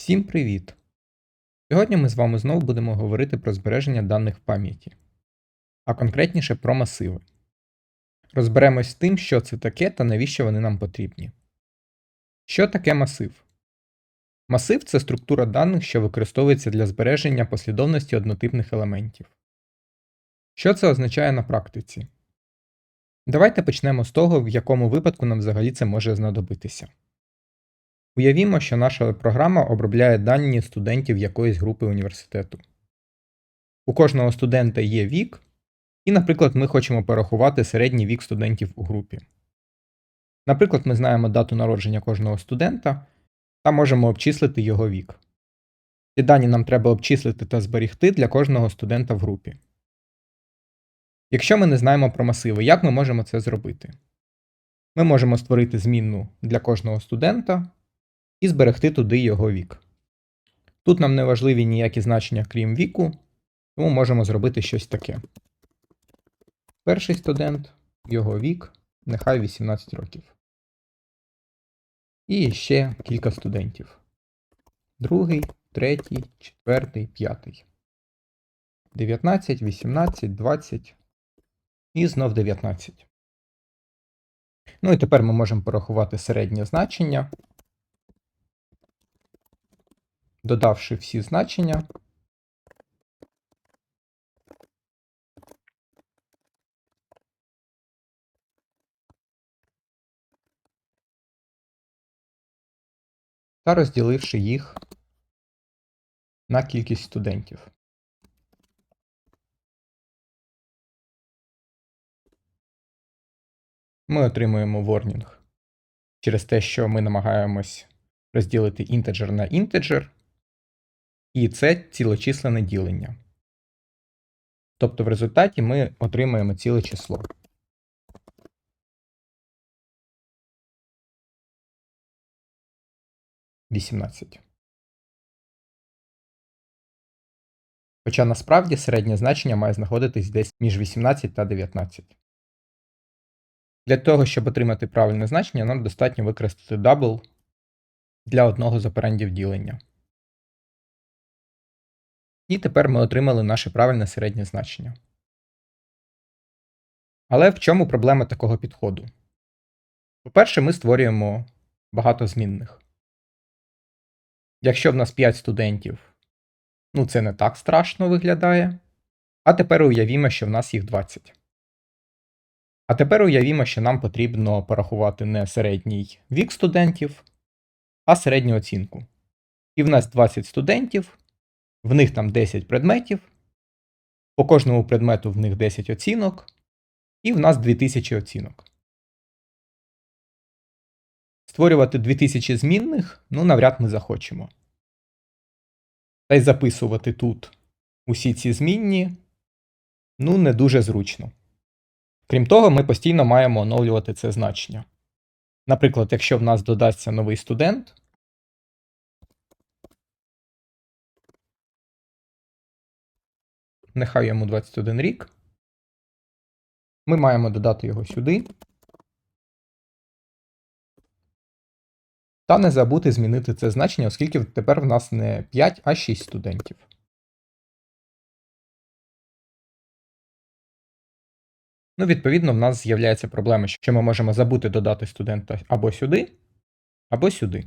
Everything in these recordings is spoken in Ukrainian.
Всім привіт! Сьогодні ми з вами знову будемо говорити про збереження даних в пам'яті, а конкретніше про масиви. Розберемось з тим, що це таке та навіщо вони нам потрібні. Що таке масив? Масив це структура даних, що використовується для збереження послідовності однотипних елементів. Що це означає на практиці? Давайте почнемо з того, в якому випадку нам взагалі це може знадобитися. Уявімо, що наша програма обробляє дані студентів якоїсь групи університету. У кожного студента є вік, і, наприклад, ми хочемо порахувати середній вік студентів у групі. Наприклад, ми знаємо дату народження кожного студента та можемо обчислити його вік. Ці дані нам треба обчислити та зберігти для кожного студента в групі. Якщо ми не знаємо про масиви, як ми можемо це зробити? Ми можемо створити змінну для кожного студента і зберегти туди його вік. Тут нам не важливі ніякі значення, крім віку, тому можемо зробити щось таке. Перший студент, його вік, нехай 18 років. І ще кілька студентів. Другий, третій, четвертий, п'ятий. 19, 18, 20 і знов 19. Ну і тепер ми можемо порахувати середнє значення. Додавши всі значення. Та розділивши їх на кількість студентів. Ми отримуємо warning через те, що ми намагаємось розділити інтеджер на інтеджер, і це цілочисленне ділення. Тобто в результаті ми отримаємо ціле число. Вісімнадцять. Хоча насправді середнє значення має знаходитись десь між 18 та 19. Для того, щоб отримати правильне значення, нам достатньо використати double для одного з операндів ділення. І тепер ми отримали наше правильне середнє значення. Але в чому проблема такого підходу? По-перше, ми створюємо багато змінних. Якщо в нас 5 студентів, ну це не так страшно виглядає. А тепер уявімо, що в нас їх 20. А тепер уявімо, що нам потрібно порахувати не середній вік студентів, а середню оцінку. І в нас 20 студентів, в них там 10 предметів, по кожному предмету в них 10 оцінок, і в нас 2000 оцінок. Створювати 2000 змінних, ну, навряд ми захочемо. Та й записувати тут усі ці змінні, ну, не дуже зручно. Крім того, ми постійно маємо оновлювати це значення. Наприклад, якщо в нас додасться новий студент, нехай йому 21 рік, ми маємо додати його сюди. Та не забути змінити це значення, оскільки тепер в нас не 5, а 6 студентів. Ну, відповідно, в нас з'являється проблема, що ми можемо забути додати студента або сюди, або сюди.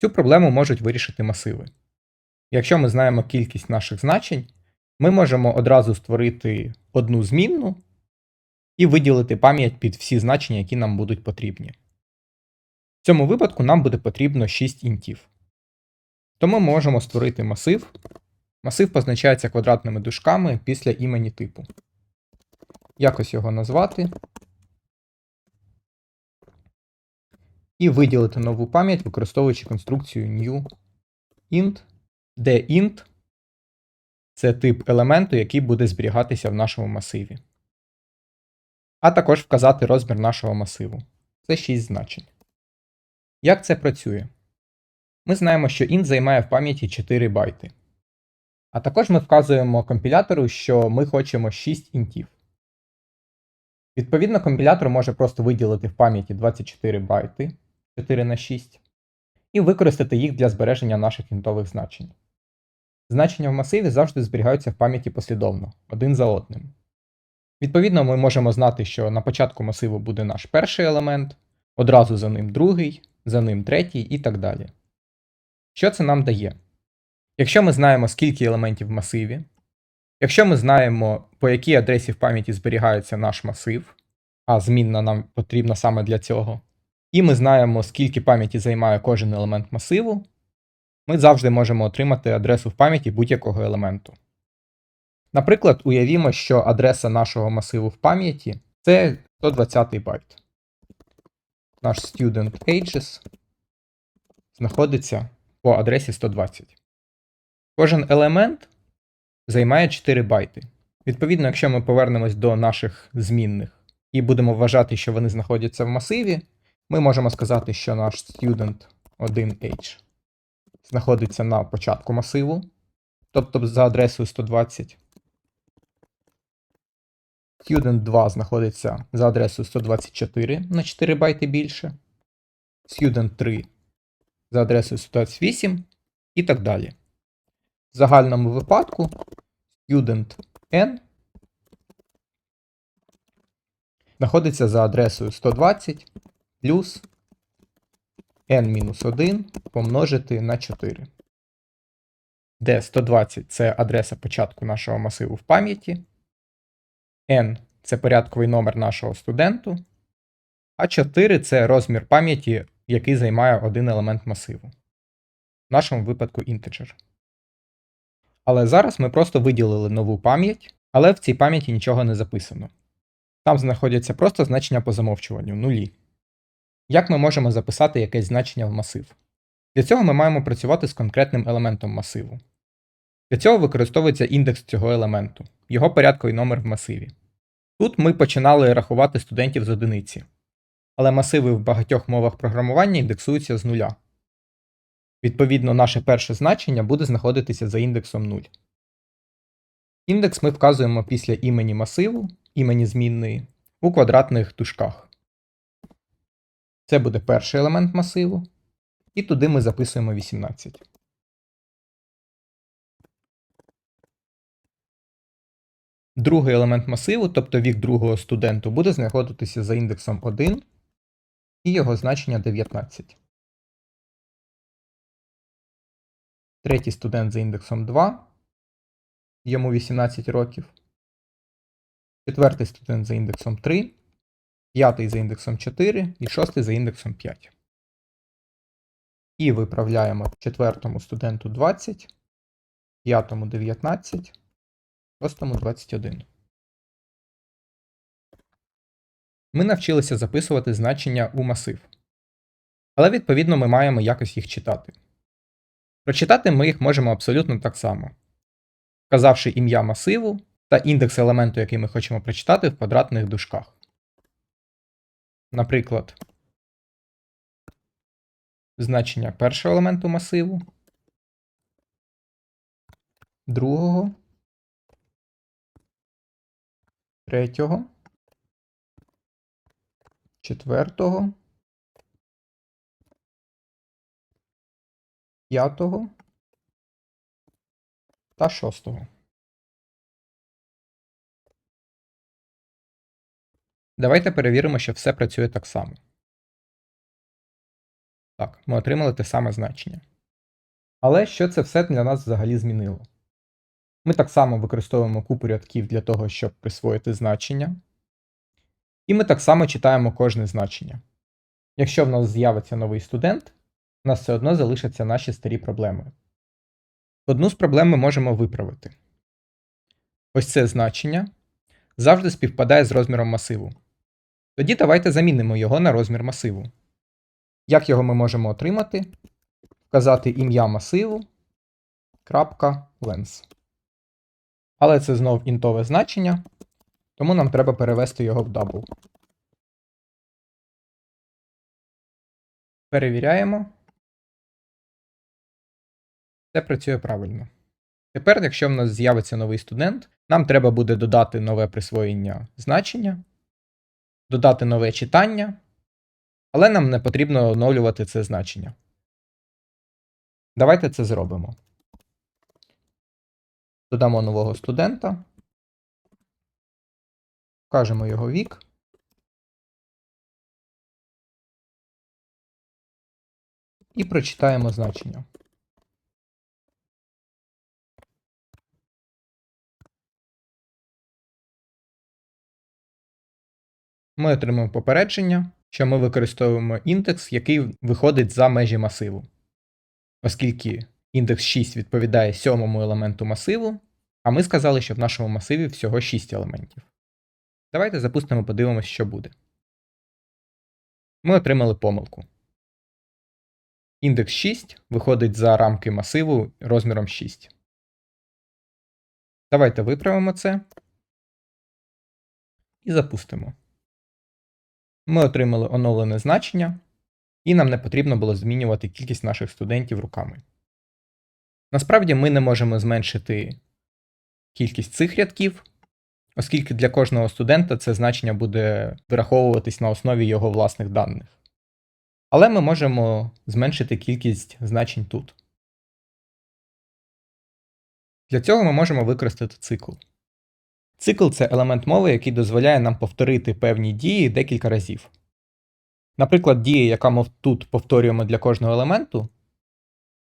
Цю проблему можуть вирішити масиви. Якщо ми знаємо кількість наших значень, ми можемо одразу створити одну змінну і виділити пам'ять під всі значення, які нам будуть потрібні. В цьому випадку нам буде потрібно 6 інтів. Тому ми можемо створити масив. Масив позначається квадратними дужками після імені типу якось його назвати. І виділити нову пам'ять, використовуючи конструкцію new int, де int це тип елементу, який буде зберігатися в нашому масиві. А також вказати розмір нашого масиву. Це 6 значень. Як це працює? Ми знаємо, що int займає в пам'яті 4 байти. А також ми вказуємо компілятору, що ми хочемо 6 інтів. Відповідно, компілятор може просто виділити в пам'яті 24 байти 4 на 6 і використати їх для збереження наших інтових значень. Значення в масиві завжди зберігаються в пам'яті послідовно, один за одним. Відповідно, ми можемо знати, що на початку масиву буде наш перший елемент, одразу за ним другий, за ним третій і так далі. Що це нам дає? Якщо ми знаємо, скільки елементів в масиві, якщо ми знаємо, по якій адресі в пам'яті зберігається наш масив, а змінна нам потрібна саме для цього, і ми знаємо, скільки пам'яті займає кожен елемент масиву, ми завжди можемо отримати адресу в пам'яті будь-якого елементу. Наприклад, уявімо, що адреса нашого масиву в пам'яті це 120 байт. Наш student ages знаходиться по адресі 120. Кожен елемент займає 4 байти. Відповідно, якщо ми повернемось до наших змінних і будемо вважати, що вони знаходяться в масиві, ми можемо сказати, що наш student 1h знаходиться на початку масиву, тобто за адресою 120. Student 2 знаходиться за адресою 124 на 4 байти більше. Student 3 за адресою 128 і так далі. В загальному випадку Student N знаходиться за адресою 120 плюс n-1 помножити на 4. Де 120 це адреса початку нашого масиву в пам'яті. N це порядковий номер нашого студенту, а 4 це розмір пам'яті, який займає один елемент масиву. В нашому випадку інтеджер. Але зараз ми просто виділили нову пам'ять, але в цій пам'яті нічого не записано. Там знаходяться просто значення по замовчуванню нулі. Як ми можемо записати якесь значення в масив? Для цього ми маємо працювати з конкретним елементом масиву. Для цього використовується індекс цього елементу, його порядковий номер в масиві. Тут ми починали рахувати студентів з одиниці, але масиви в багатьох мовах програмування індексуються з нуля. Відповідно, наше перше значення буде знаходитися за індексом 0. Індекс ми вказуємо після імені масиву, імені змінної, у квадратних дужках. Це буде перший елемент масиву, і туди ми записуємо 18. Другий елемент масиву, тобто вік другого студенту, буде знаходитися за індексом 1 і його значення 19. Третій студент за індексом 2, йому 18 років. Четвертий студент за індексом 3, п'ятий за індексом 4 і шостий за індексом 5. І виправляємо четвертому студенту 20, п'ятому 19, шостому 21. Ми навчилися записувати значення у масив. Але відповідно ми маємо якось їх читати. Прочитати ми їх можемо абсолютно так само, вказавши ім'я масиву та індекс елементу, який ми хочемо прочитати в квадратних дужках. Наприклад, значення першого елементу масиву, другого, третього, четвертого, п'ятого та шостого. Давайте перевіримо, що все працює так само. Так, ми отримали те саме значення. Але що це все для нас взагалі змінило? Ми так само використовуємо купу рядків для того, щоб присвоїти значення. І ми так само читаємо кожне значення. Якщо в нас з'явиться новий студент, у нас все одно залишаться наші старі проблеми. Одну з проблем ми можемо виправити. Ось це значення завжди співпадає з розміром масиву. Тоді давайте замінимо його на розмір масиву. Як його ми можемо отримати? Вказати ім'я масиву. lens. Але це знов інтове значення, тому нам треба перевести його в double. Перевіряємо. Все працює правильно. Тепер, якщо в нас з'явиться новий студент, нам треба буде додати нове присвоєння значення, додати нове читання, але нам не потрібно оновлювати це значення. Давайте це зробимо. Додамо нового студента. Вкажемо його вік. І прочитаємо значення. Ми отримаємо попередження, що ми використовуємо індекс, який виходить за межі масиву. Оскільки індекс 6 відповідає сьомому елементу масиву, а ми сказали, що в нашому масиві всього 6 елементів. Давайте запустимо, подивимось, що буде. Ми отримали помилку. Індекс 6 виходить за рамки масиву розміром 6. Давайте виправимо це і запустимо. Ми отримали оновлене значення, і нам не потрібно було змінювати кількість наших студентів руками. Насправді ми не можемо зменшити кількість цих рядків, оскільки для кожного студента це значення буде вираховуватись на основі його власних даних. Але ми можемо зменшити кількість значень тут. Для цього ми можемо використати цикл. Цикл це елемент мови, який дозволяє нам повторити певні дії декілька разів. Наприклад, дія, яка ми тут повторюємо для кожного елементу,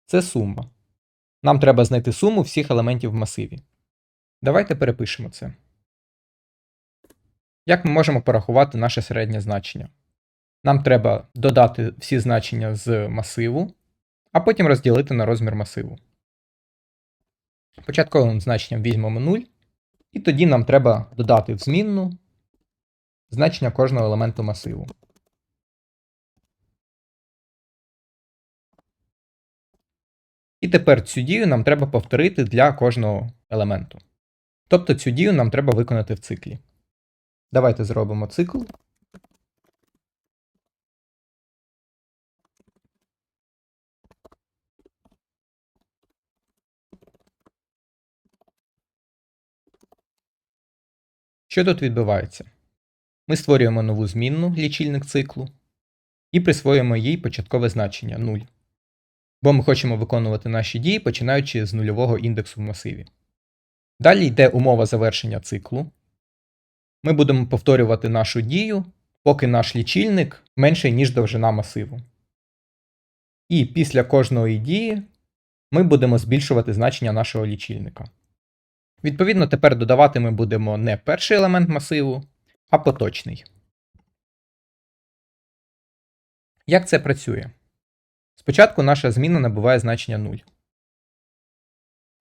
це сума. Нам треба знайти суму всіх елементів в масиві. Давайте перепишемо це. Як ми можемо порахувати наше середнє значення? Нам треба додати всі значення з масиву, а потім розділити на розмір масиву. Початковим значенням візьмемо 0, і тоді нам треба додати в змінну значення кожного елементу масиву. І тепер цю дію нам треба повторити для кожного елементу. Тобто цю дію нам треба виконати в циклі. Давайте зробимо цикл. Що тут відбувається? Ми створюємо нову змінну лічильник циклу і присвоюємо їй початкове значення 0. Бо ми хочемо виконувати наші дії, починаючи з нульового індексу в масиві. Далі йде умова завершення циклу. Ми будемо повторювати нашу дію, поки наш лічильник менший, ніж довжина масиву. І після кожної дії ми будемо збільшувати значення нашого лічильника. Відповідно, тепер додавати ми будемо не перший елемент масиву, а поточний. Як це працює? Спочатку наша зміна набуває значення 0.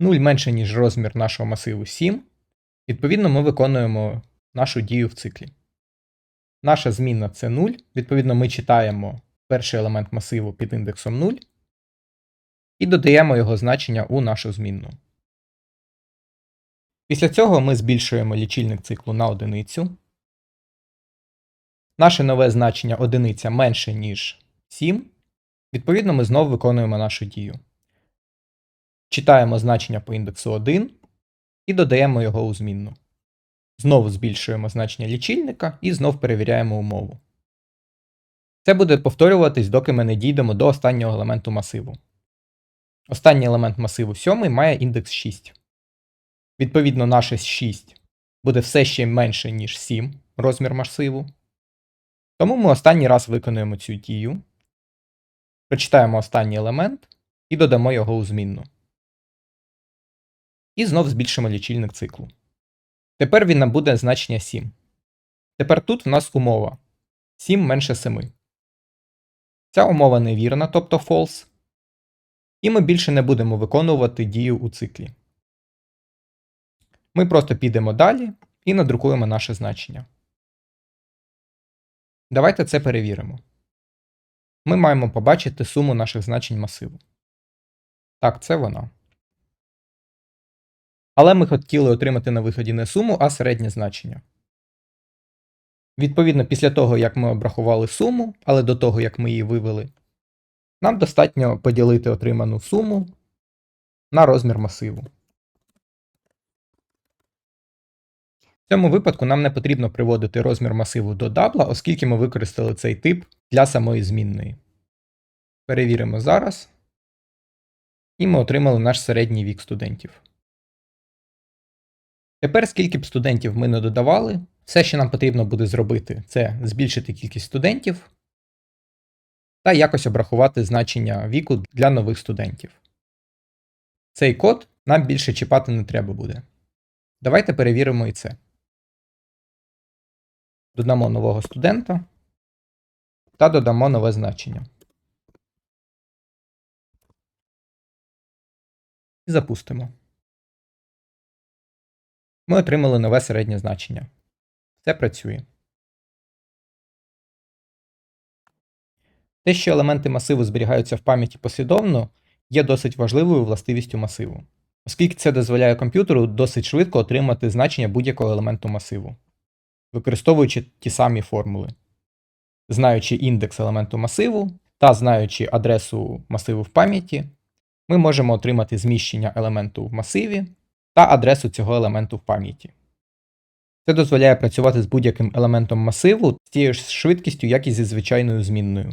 0 менше, ніж розмір нашого масиву 7. Відповідно, ми виконуємо нашу дію в циклі. Наша змінна це 0. Відповідно, ми читаємо перший елемент масиву під індексом 0 і додаємо його значення у нашу змінну. Після цього ми збільшуємо лічильник циклу на одиницю. Наше нове значення одиниця менше, ніж 7. Відповідно, ми знову виконуємо нашу дію. Читаємо значення по індексу 1 і додаємо його у змінну. Знову збільшуємо значення лічильника і знов перевіряємо умову. Це буде повторюватись, доки ми не дійдемо до останнього елементу масиву. Останній елемент масиву 7 має індекс 6. Відповідно, наше 6 буде все ще менше, ніж 7 розмір масиву. Тому ми останній раз виконуємо цю дію. Прочитаємо останній елемент і додамо його у змінну. І знов збільшимо лічильник циклу. Тепер він набуде значення 7. Тепер тут в нас умова 7 менше 7. Ця умова невірна, тобто false. І ми більше не будемо виконувати дію у циклі. Ми просто підемо далі і надрукуємо наше значення. Давайте це перевіримо. Ми маємо побачити суму наших значень масиву. Так, це вона. Але ми хотіли отримати на виході не суму, а середнє значення. Відповідно, після того, як ми обрахували суму, але до того, як ми її вивели, нам достатньо поділити отриману суму на розмір масиву. В цьому випадку нам не потрібно приводити розмір масиву до дабла, оскільки ми використали цей тип для самої змінної. Перевіримо зараз. І ми отримали наш середній вік студентів. Тепер, скільки б студентів ми не додавали, все, що нам потрібно буде зробити, це збільшити кількість студентів та якось обрахувати значення віку для нових студентів. Цей код нам більше чіпати не треба буде. Давайте перевіримо і це. Додамо нового студента та додамо нове значення. І запустимо. Ми отримали нове середнє значення. Це працює. Те, що елементи масиву зберігаються в пам'яті послідовно, є досить важливою властивістю масиву, оскільки це дозволяє комп'ютеру досить швидко отримати значення будь-якого елементу масиву, використовуючи ті самі формули. Знаючи індекс елементу масиву та знаючи адресу масиву в пам'яті, ми можемо отримати зміщення елементу в масиві та адресу цього елементу в пам'яті. Це дозволяє працювати з будь-яким елементом масиву з тією ж швидкістю, як і зі звичайною змінною.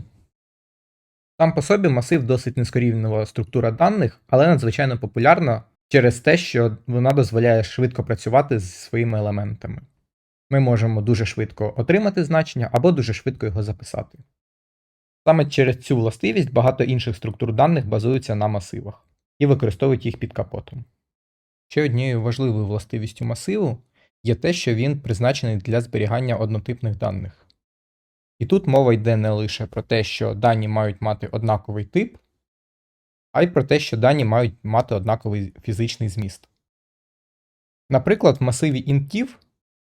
Сам по собі масив досить низькорівнева структура даних, але надзвичайно популярна через те, що вона дозволяє швидко працювати з своїми елементами. Ми можемо дуже швидко отримати значення або дуже швидко його записати. Саме через цю властивість багато інших структур даних базуються на масивах і використовують їх під капотом. Ще однією важливою властивістю масиву є те, що він призначений для зберігання однотипних даних. І тут мова йде не лише про те, що дані мають мати однаковий тип, а й про те, що дані мають мати однаковий фізичний зміст. Наприклад, в масиві інтів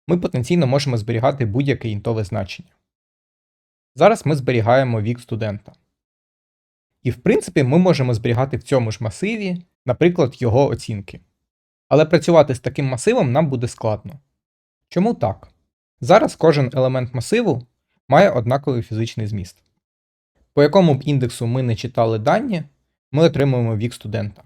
ми потенційно можемо зберігати будь-яке інтове значення. Зараз ми зберігаємо вік студента. І, в принципі, ми можемо зберігати в цьому ж масиві, наприклад, його оцінки. Але працювати з таким масивом нам буде складно. Чому так? Зараз кожен елемент масиву має однаковий фізичний зміст. По якому б індексу ми не читали дані, ми отримуємо вік студента.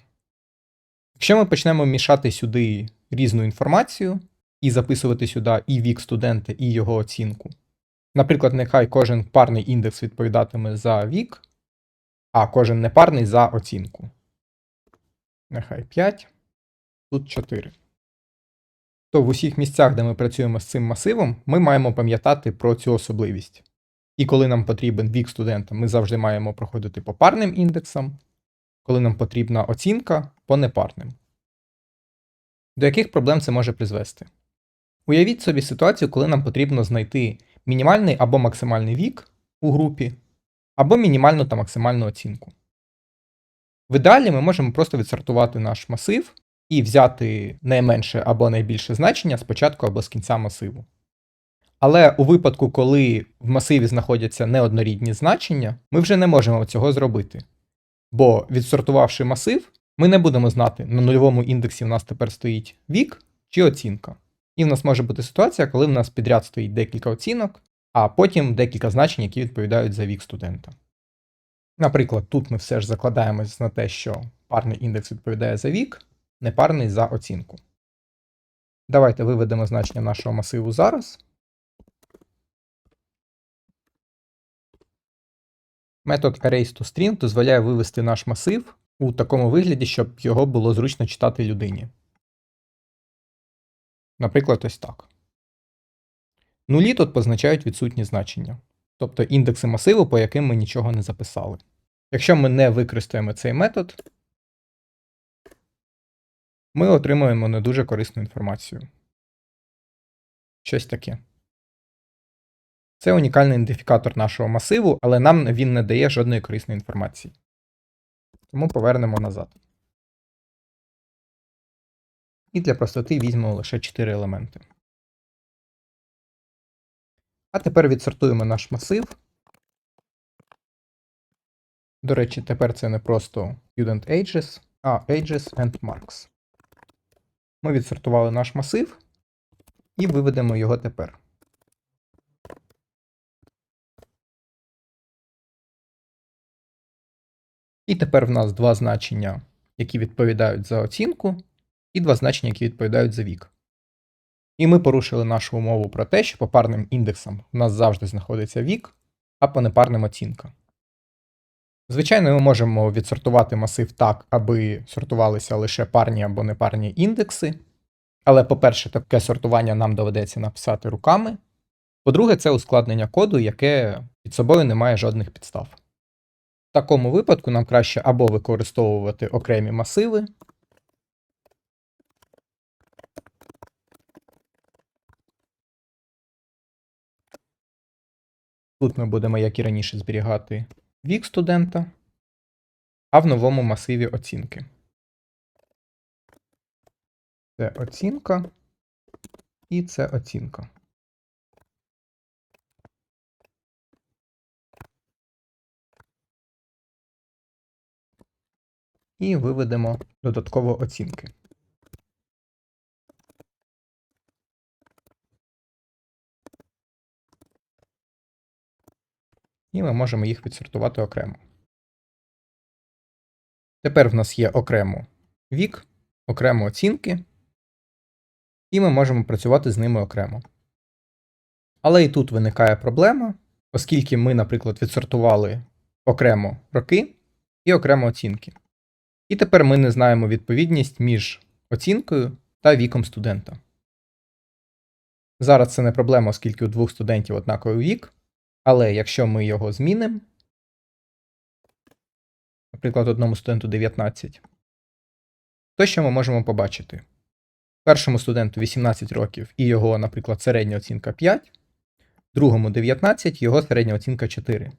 Якщо ми почнемо мішати сюди різну інформацію і записувати сюди і вік студента, і його оцінку. Наприклад, нехай кожен парний індекс відповідатиме за вік, а кожен непарний за оцінку. Нехай 5, тут 4. То в усіх місцях, де ми працюємо з цим масивом, ми маємо пам'ятати про цю особливість. І коли нам потрібен вік студента, ми завжди маємо проходити по парним індексам, коли нам потрібна оцінка по непарним. До яких проблем це може призвести? Уявіть собі ситуацію, коли нам потрібно знайти мінімальний або максимальний вік у групі, або мінімальну та максимальну оцінку. В ідеалі ми можемо просто відсортувати наш масив і взяти найменше або найбільше значення спочатку або з кінця масиву. Але у випадку, коли в масиві знаходяться неоднорідні значення, ми вже не можемо цього зробити. Бо відсортувавши масив, ми не будемо знати, на нульовому індексі в нас тепер стоїть вік чи оцінка. І в нас може бути ситуація, коли в нас підряд стоїть декілька оцінок, а потім декілька значень, які відповідають за вік студента. Наприклад, тут ми все ж закладаємось на те, що парний індекс відповідає за вік, непарний за оцінку. Давайте виведемо значення нашого масиву зараз. Метод ArrayToString дозволяє вивести наш масив у такому вигляді, щоб його було зручно читати людині. Наприклад, ось так. Нулі тут позначають відсутні значення, тобто індекси масиву, по яким ми нічого не записали. Якщо ми не використаємо цей метод, ми отримуємо не дуже корисну інформацію. Щось таке. Це унікальний ідентифікатор нашого масиву, але нам він не дає жодної корисної інформації. Тому повернемо назад. І для простоти візьмемо лише 4 елементи. А тепер відсортуємо наш масив. До речі, тепер це не просто student ages, а ages and marks. Ми відсортували наш масив і виведемо його тепер. І тепер в нас два значення, які відповідають за оцінку, і два значення, які відповідають за вік. І ми порушили нашу умову про те, що по парним індексам у нас завжди знаходиться вік, а по непарним оцінка. Звичайно, ми можемо відсортувати масив так, аби сортувалися лише парні або непарні індекси. Але, по-перше, таке сортування нам доведеться написати руками. По-друге, це ускладнення коду, яке під собою не має жодних підстав. В такому випадку нам краще або використовувати окремі масиви, Тут ми будемо, як і раніше, зберігати вік студента, а в новому масиві оцінки. Це оцінка і це оцінка. І виведемо додатково оцінки. І ми можемо їх відсортувати окремо. Тепер в нас є окремо вік, окремо оцінки, і ми можемо працювати з ними окремо. Але і тут виникає проблема, оскільки ми, наприклад, відсортували окремо роки і окремо оцінки. І тепер ми не знаємо відповідність між оцінкою та віком студента. Зараз це не проблема, оскільки у двох студентів однаковий вік, але якщо ми його змінимо, наприклад, одному студенту 19, то що ми можемо побачити? Першому студенту 18 років і його, наприклад, середня оцінка 5, другому 19, його середня оцінка 4.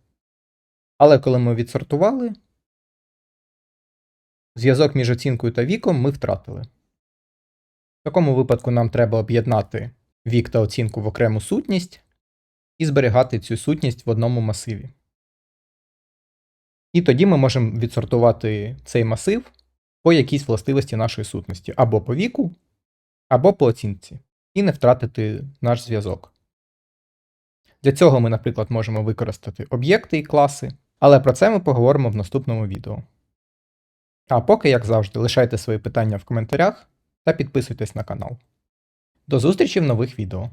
Але коли ми відсортували, зв'язок між оцінкою та віком ми втратили. В такому випадку нам треба об'єднати вік та оцінку в окрему сутність і зберігати цю сутність в одному масиві. І тоді ми можемо відсортувати цей масив по якійсь властивості нашої сутності, або по віку, або по оцінці, і не втратити наш зв'язок. Для цього ми, наприклад, можемо використати об'єкти і класи, але про це ми поговоримо в наступному відео. А поки, як завжди, лишайте свої питання в коментарях та підписуйтесь на канал. До зустрічі в нових відео.